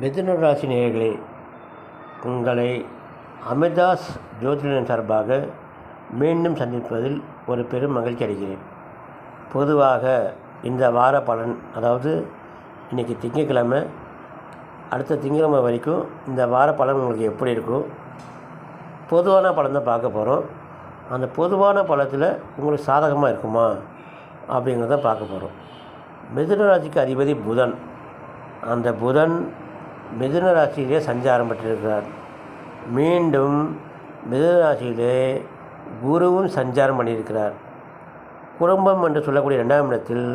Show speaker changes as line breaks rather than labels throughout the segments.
மிதுன ராசி நேயர்களே உங்களை அமிர்தாஸ் ஜோதிடன் சார்பாக மீண்டும் சந்திப்பதில் ஒரு பெரும் மகிழ்ச்சி அடைகிறேன். பொதுவாக இந்த வார பலன் அதாவது இன்றைக்கி திங்கட்கிழமை அடுத்த திங்கட்கிழமை வரைக்கும் இந்த வார பலன் உங்களுக்கு எப்படி இருக்கும் பொதுவான பலன் தான் பார்க்க போகிறோம் அந்த பொதுவான பலத்தில் உங்களுக்கு சாதகமாக இருக்குமா அப்படிங்கிறத பார்க்க போகிறோம் மிதுன ராசிக்கு அதிபதி புதன். அந்த புதன் மிதுன ராசியிலே சஞ்சாரம் பெற்றிருக்கிறார். மீண்டும் மிதுன ராசியிலே குருவும் சஞ்சாரம் பண்ணியிருக்கிறார். குடும்பம் என்று சொல்லக்கூடிய ரெண்டாம் இடத்தில்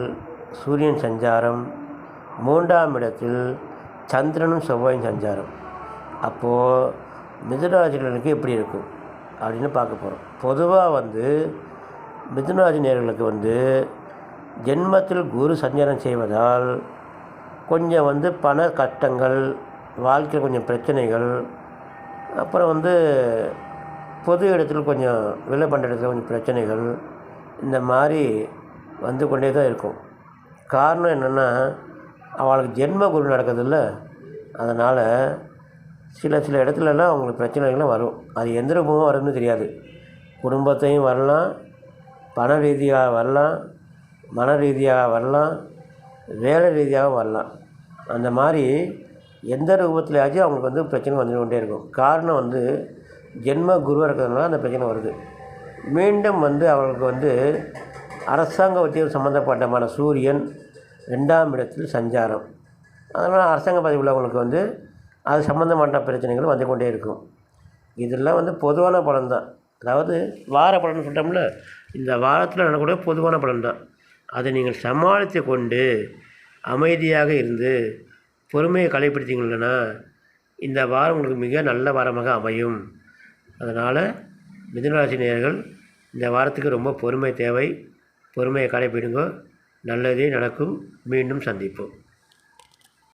சூரியன் சஞ்சாரம் மூன்றாம் இடத்தில் சந்திரனும் செவ்வாயும் சஞ்சாரம். அப்போது மிதுனராசினருக்கு எப்படி இருக்கும் அப்படின்னு பார்க்க போகிறோம் பொதுவாக வந்து மிதுனராசி நேர்களுக்கு வந்து ஜென்மத்தில் குரு சஞ்சாரம் செய்வதால் கொஞ்சம் வந்து பண கஷ்டங்கள் வாழ்க்கையில் கொஞ்சம் பிரச்சனைகள் அப்புறம் வந்து பொது இடத்துல கொஞ்சம் விலை பண்ணுற இடத்துல கொஞ்சம் பிரச்சனைகள் இந்த மாதிரி வந்து கொண்டே தான் இருக்கும். காரணம் என்னென்னா அவளுக்கு ஜென்ம குரு நடக்குதுல்ல அதனால் சில சில இடத்துலலாம் அவங்களுக்கு பிரச்சனைகள்லாம் வரும். அது எந்த ரூபமும் வரும்னு தெரியாது. குடும்பத்தையும் வரலாம் பண ரீதியாக வரலாம் மன ரீதியாக வரலாம் வேலை ரீதியாகவும் வரலாம். அந்த மாதிரி எந்த ரூபத்துலையாச்சும் அவங்களுக்கு வந்து பிரச்சனை வந்து கொண்டே இருக்கும். காரணம் வந்து ஜென்ம குருவாக இருக்கிறதுனால அந்த பிரச்சனை வருது. மீண்டும் வந்து அவர்களுக்கு வந்து அரசாங்க உத்தியோகம் சம்மந்தப்பட்டமான சூரியன் ரெண்டாம் இடத்தில் சஞ்சாரம். அதனால் அரசாங்க பதவி உள்ளவங்களுக்கு வந்து அது சம்மந்தப்பட்ட பிரச்சனைகள் வந்து கொண்டே இருக்கும். இதெல்லாம் வந்து பொதுவான பலன் தான் அதாவது வார பலன் சொல்லிட்டோம்ல இந்த வாரத்தில் நடக்கக்கூடிய பொதுவான பலன் தான் அதை நீங்கள் சமாளித்து கொண்டு அமைதியாக இருந்து பொறுமையை கடைப்பிடித்தீங்கன்னா இந்த வாரம் உங்களுக்கு மிக நல்ல வாரமாக அமையும். அதனால் மிதனராசினியர்கள் இந்த வாரத்துக்கு ரொம்ப பொறுமை தேவை. பொறுமையை கடைப்பிடுங்க நல்லதே நடக்கும். மீண்டும் சந்திப்போம்.